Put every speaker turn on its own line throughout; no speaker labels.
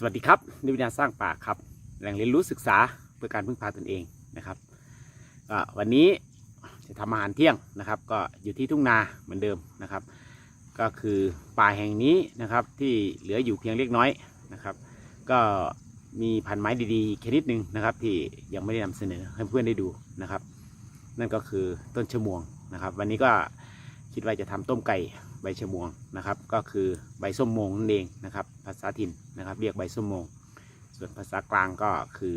สวัสดีครับนิวิทยาสร้างป่าครับ แหล่งเรียนรู้ศึกษาเพื่อการพึ่งพาตนเองนะครับก็วันนี้จะทำอาหารเที่ยงนะครับ ก็อยู่ที่ทุ่งนาเหมือนเดิมนะครับ ก็คือป่าแห่งนี้นะครับที่เหลืออยู่เพียงเล็กน้อยนะครับ ก็มีพันไม้ดีๆชนิดหนึ่งนะครับ ที่ยังไม่ได้นำเสนอให้เพื่อนได้ดูนะครับ นั่นก็คือต้นชะมวงนะครับ วันนี้ก็ คิดว่าจะทำต้มไก่ใบชะมวงนะครับ ก็คือใบส้มโมงนั่นเองนะครับ ภาษาถิ่นนะครับ เรียกใบส้มโมง ส่วนภาษากลางก็คือ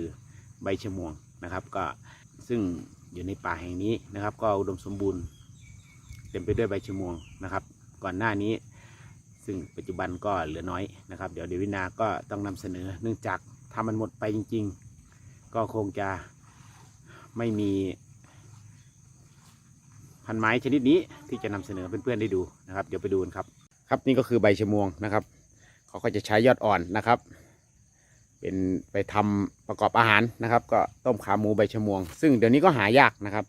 ใบชะมวงนะครับ ก็ซึ่งอยู่ในป่าแห่งนี้นะครับ ก็อุดมสมบูรณ์เต็มไปด้วยใบชะมวงนะครับ ก่อนหน้านี้ ซึ่งปัจจุบันก็เหลือน้อยนะครับ เดี๋ยวเดวินาก็ต้องนำเสนอ เนื่องจากถ้ามันหมดไปจริง ๆ ก็คงจะไม่มี พันไม้ชนิดนี้ที่จะนำเสนอเพื่อนๆได้ดูนะครับ เดี๋ยวไปดูกันครับ ครับนี่ก็คือใบชะมวงนะครับ เขาก็จะใช้ยอดอ่อนนะครับ เป็นไปทำประกอบอาหารนะครับ ก็ต้มขาหมูใบชะมวง ซึ่งเดี๋ยวนี้ก็หายากนะครับ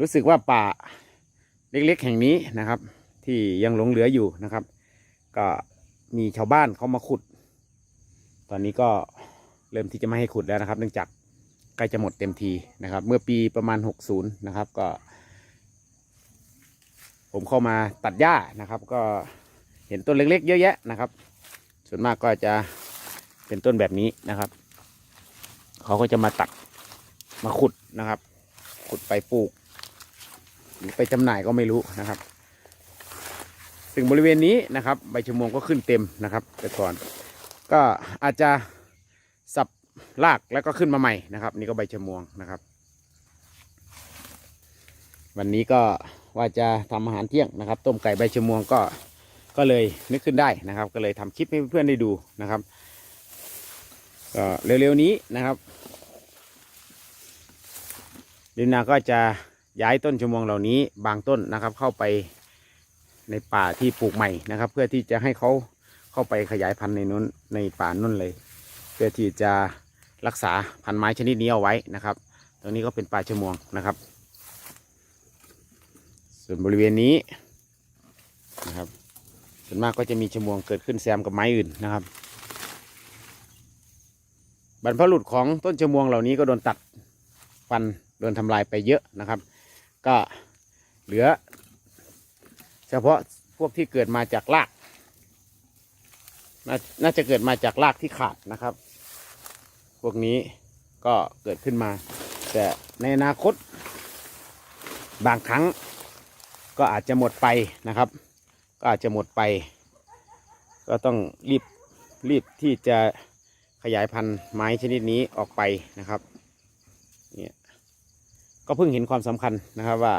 รู้สึกว่าป่าเล็กๆ แห่งนี้นะครับ ที่ยังหลงเหลืออยู่นะครับ ก็มีชาวบ้านเขามาขุด ตอนนี้ก็เริ่มที่จะไม่ให้ขุดแล้วนะครับ เนื่องจากใกล้จะหมดเต็มทีนะครับ เมื่อปีประมาณ 60 นะครับ ก็ ผมเข้ามาตัดหญ้านะครับ ก็เห็นต้นเล็กๆ เยอะแยะนะครับ ส่วนมากก็จะเป็นต้นแบบนี้นะครับ เขาก็จะมาตัดมาขุดนะครับ ขุดไปปลูก หรือไปจำหน่ายก็ไม่รู้นะครับซึ่งบริเวณนี้นะครับ ใบชะมวงก็ขึ้นเต็มนะครับ แต่ก่อนก็อาจจะสับรากแล้วก็ขึ้นมาใหม่นะครับ นี่ก็ใบชะมวงนะครับ วันนี้ก็ ว่าจะทำอาหารเที่ยงนะครับ ต้มไก่ใบชะมวงก็ก็เลยนึกขึ้นได้นะครับ ก็เลยทำคลิปให้เพื่อนๆได้ดูนะครับก็เร็วๆนี้นะครับดินนาก็จะย้ายต้นชะมวงเหล่านี้บางต้นนะครับ เข้าไปในป่าที่ปลูกใหม่นะครับ เพื่อที่จะให้เขาเข้าไปขยายพันธุ์ในนู้นในป่านุ่นเลย เพื่อที่จะรักษาพันธุ์ไม้ชนิดนี้เอาไว้นะครับ ตรงนี้ก็เป็นป่าชะมวงนะครับ ส่วนบริเวณนี้นะครับ ส่วนมากก็จะมีชมวงเกิดขึ้นแซมกับไม้อื่นนะครับ บรรพบุรุษของต้นชมวงเหล่านี้ก็โดนตัดฟันโดนทำลายไปเยอะนะครับ ก็เหลือ เฉพาะพวกที่เกิดมาจากรากนาน่าจะเกิดมาจากรากที่ขาดนะครับ พวกนี้ก็เกิดขึ้นมา แต่ในอนาคตบางครั้ง ก็อาจจะหมดไปนะครับ ก็อาจจะหมดไป ก็ต้องรีบรีบที่จะขยายพันธุ์ไม้ชนิดนี้ออกไปนะครับเนี่ยก็เพิ่งเห็นความสำคัญนะครับ ว่า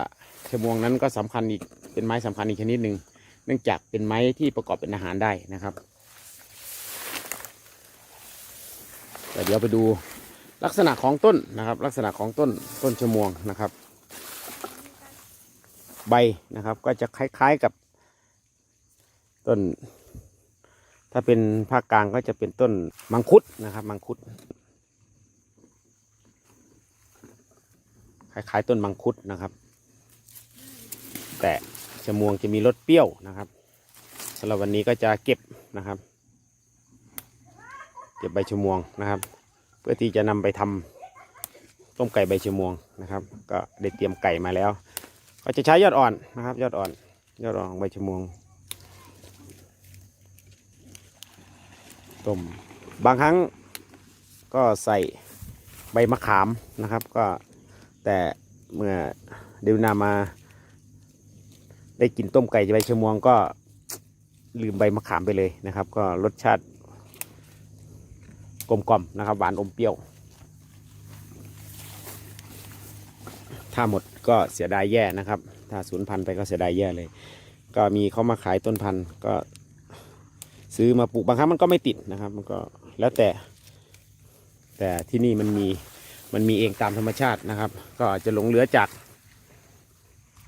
ชะมวงนั้นก็สำคัญอีกเป็นไม้สำคัญอีกชนิดหนึ่งเนื่องจากเป็นไม้ที่ประกอบเป็นอาหารได้นะครับแต่เดี๋ยวไปดูลักษณะของต้นนะครับ ลักษณะของต้นต้นชะมวงนะครับ ใบนะครับ ก็จะคล้ายๆกับต้น ถ้าเป็นภาคกลางก็จะเป็นต้นมังคุดนะครับ มังคุด คล้ายๆ ต้นมังคุดนะครับ แต่ชะมวงจะมีรสเปรี้ยวนะครับสำหรับวันนี้ก็จะเก็บนะครับ เก็บใบชะมวงนะครับ เพื่อที่จะนำไปทำต้มไก่ใบชะมวงนะครับ ก็ได้เตรียมไก่มาแล้ว ก็จะใช้ยอดอ่อนนะครับ ยอดอ่อน ยอดอ่อนของใบชะมวงต้มบางครั้งก็ใส่ใบมะขามนะครับ ก็แต่เมื่อเดวนามา ได้กินต้มไก่ใบชะมวงก็ลืมใบมะขามไปเลยนะครับ ก็รสชาติกลมกล่อมนะครับ หวานอมเปรี้ยว ถ้าหมด ก็เสียดายแย่นะครับ ถ้าสูญพันธุ์ไปก็เสียดายแย่เลย ก็มีเขามาขายต้นพันธุ์ก็ซื้อมาปลูกบางครั้งมันก็ไม่ติดนะครับ มันก็แล้วแต่ แต่ที่นี่มันมีมันมีเองตามธรรมชาตินะครับ ก็จจะหลงเหลือจาก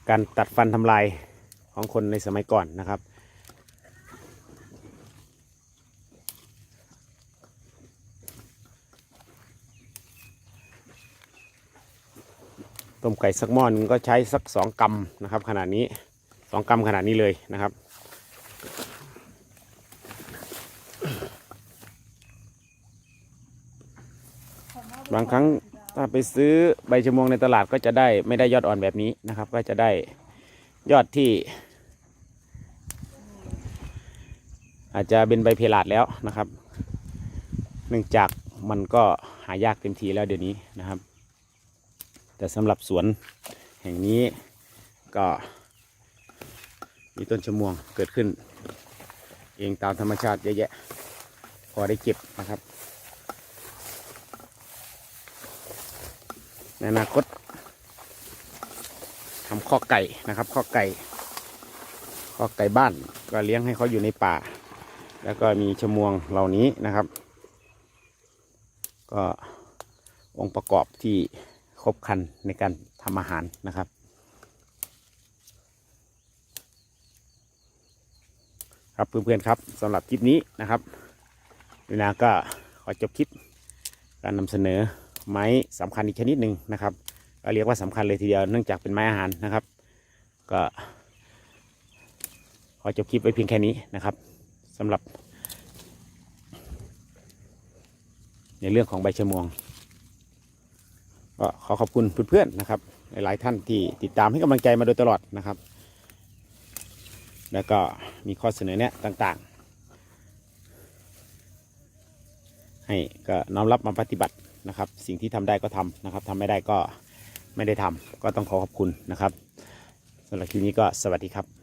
การตัดฟันทำลายของคนในสมัยก่อนนะครับ ต้มไก่สักหม้อนึงก็ใช้สักสองกำนะครับ ขนาดนี้สองกำขนาดนี้เลยนะครับ บางครั้งถ้าไปซื้อใบชะมวงในตลาดก็จะได้ไม่ได้ยอดอ่อนแบบนี้นะครับ ก็จะได้ยอดที่ อาจจะเป็นใบเพลาดแล้วนะครับ เนื่องจากมันก็หายากเต็มทีแล้วเดี๋ยวนี้นะครับ แต่สำหรับสวนแห่งนี้ก็มีต้นชมวงเกิดขึ้น เองตามธรรมชาติเยอะแยะ พอได้เก็บนะครับ ในอนาคตทำข้อไก่นะครับข้อไก่ข้อไก่บ้านก็เลี้ยงให้เขาอยู่ในป่า แล้วก็มีชมวงเหล่านี้นะครับ ก็องค์ประกอบที่ รบคันในการทำอาหารนะครับ ครับเพื่อนๆครับสำหรับคลิปนี้นะครับเวลาก็ขอจบคลิปการนำเสนอไม้สำคัญอีกชนิดหนึ่งนะครับก็เรียกว่าสำคัญเลยทีเดียวเนื่องจากเป็นไม้อาหารนะครับ ก็ขอจบคลิปไว้เพียงแค่นี้นะครับสำหรับ ในเรื่องของใบชะมวง ก็ขอขอบคุณเพื่อนๆนะครับ หลายๆท่านที่ติดตามให้กำลังใจมาโดยตลอดนะครับ แล้วก็มีข้อเสนอแนะต่างๆ ให้ก็น้อมรับมาปฏิบัตินะครับ สิ่งที่ทำได้ก็ทำนะครับทำไม่ได้ก็ไม่ได้ทำก็ต้องขอขอบคุณนะครับสำหรับคลิปนี้ก็สวัสดีครับ